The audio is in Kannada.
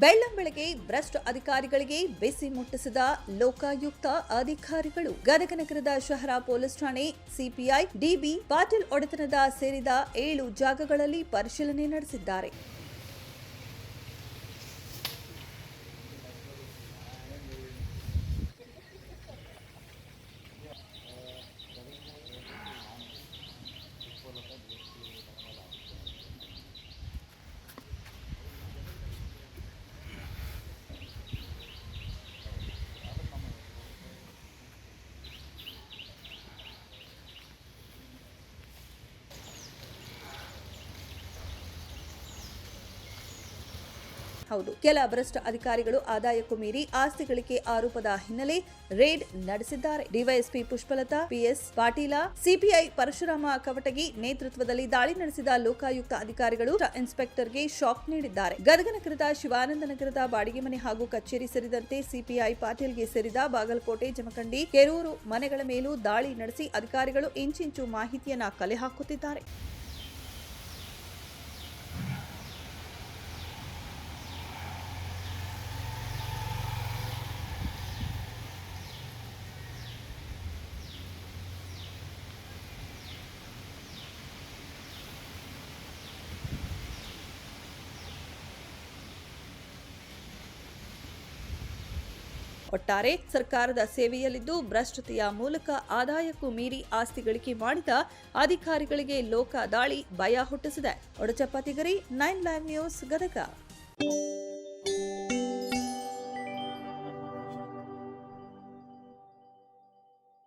ಬೆಳ್ಳಂಬೆಳಗ್ಗೆ ಭ್ರಷ್ಟ ಅಧಿಕಾರಿಗಳಿಗೆ ಬಿಸಿ ಮುಟ್ಟಿಸಿದ ಲೋಕಾಯುಕ್ತ ಅಧಿಕಾರಿಗಳು. ಗದಗ ನಗರದ ಶಹರ ಪೊಲೀಸ್ ಠಾಣೆ ಸಿಪಿಐ ಡಿಬಿ ಪಾಟೀಲ್ ಒಡೆತನದ ಸೇರಿದ ಏಳು ಜಾಗಗಳಲ್ಲಿ ಪರಿಶೀಲನೆ ನಡೆಸಿದ್ದಾರೆ. ಹೌದು. ಕೆಲ ಭ್ರಷ್ಟ ಅಧಿಕಾರಿಗಳು ಆದಾಯಕ್ಕೂ ಮೀರಿ ಆಸ್ತಿ ಗಳಿಕೆ ಆರೋಪದ ಹಿನ್ನೆಲೆ ರೇಡ್ ನಡೆಸಿದ್ದಾರೆ. DYSP Pushpalatha, PS Patil, CPI Parashurama Kavatagi ನೇತೃತ್ವದಲ್ಲಿ ದಾಳಿ ನಡೆಸಿದ ಲೋಕಾಯುಕ್ತ ಅಧಿಕಾರಿಗಳು ಇನ್ಸ್ಪೆಕ್ಟರ್ಗೆ ಶಾಕ್ ನೀಡಿದ್ದಾರೆ. ಗದಗ ನಗರದ ಶಿವಾನಂದ ನಗರದ ಬಾಡಿಗೆ ಮನೆ ಹಾಗೂ ಕಚೇರಿ ಸೇರಿದಂತೆ ಸಿಪಿಐ ಪಾಟೀಲ್ಗೆ ಸೇರಿದ ಬಾಗಲಕೋಟೆ, ಜಮಖಂಡಿ, ಕೆರೂರು ಮನೆಗಳ ಮೇಲೂ ದಾಳಿ ನಡೆಸಿ ಅಧಿಕಾರಿಗಳು ಇಂಚಿಂಚು ಮಾಹಿತಿಯನ್ನ ಕಲೆ ಹಾಕುತ್ತಿದ್ದಾರೆ. ಒಟ್ಟಾರೆ ಸರ್ಕಾರದ ಸೇವೆಯಲ್ಲಿದ್ದು ಭ್ರಷ್ಟತೆಯ ಮೂಲಕ ಆದಾಯಕ್ಕೂ ಮೀರಿ ಆಸ್ತಿ ಗಳಿಕೆ ಮಾಡಿದ ಅಧಿಕಾರಿಗಳಿಗೆ ಲೋಕ ದಾಳಿ ಭಯ ಹುಟ್ಟಿಸಿದೆ. Odachappa Tigari nine live news Gadag.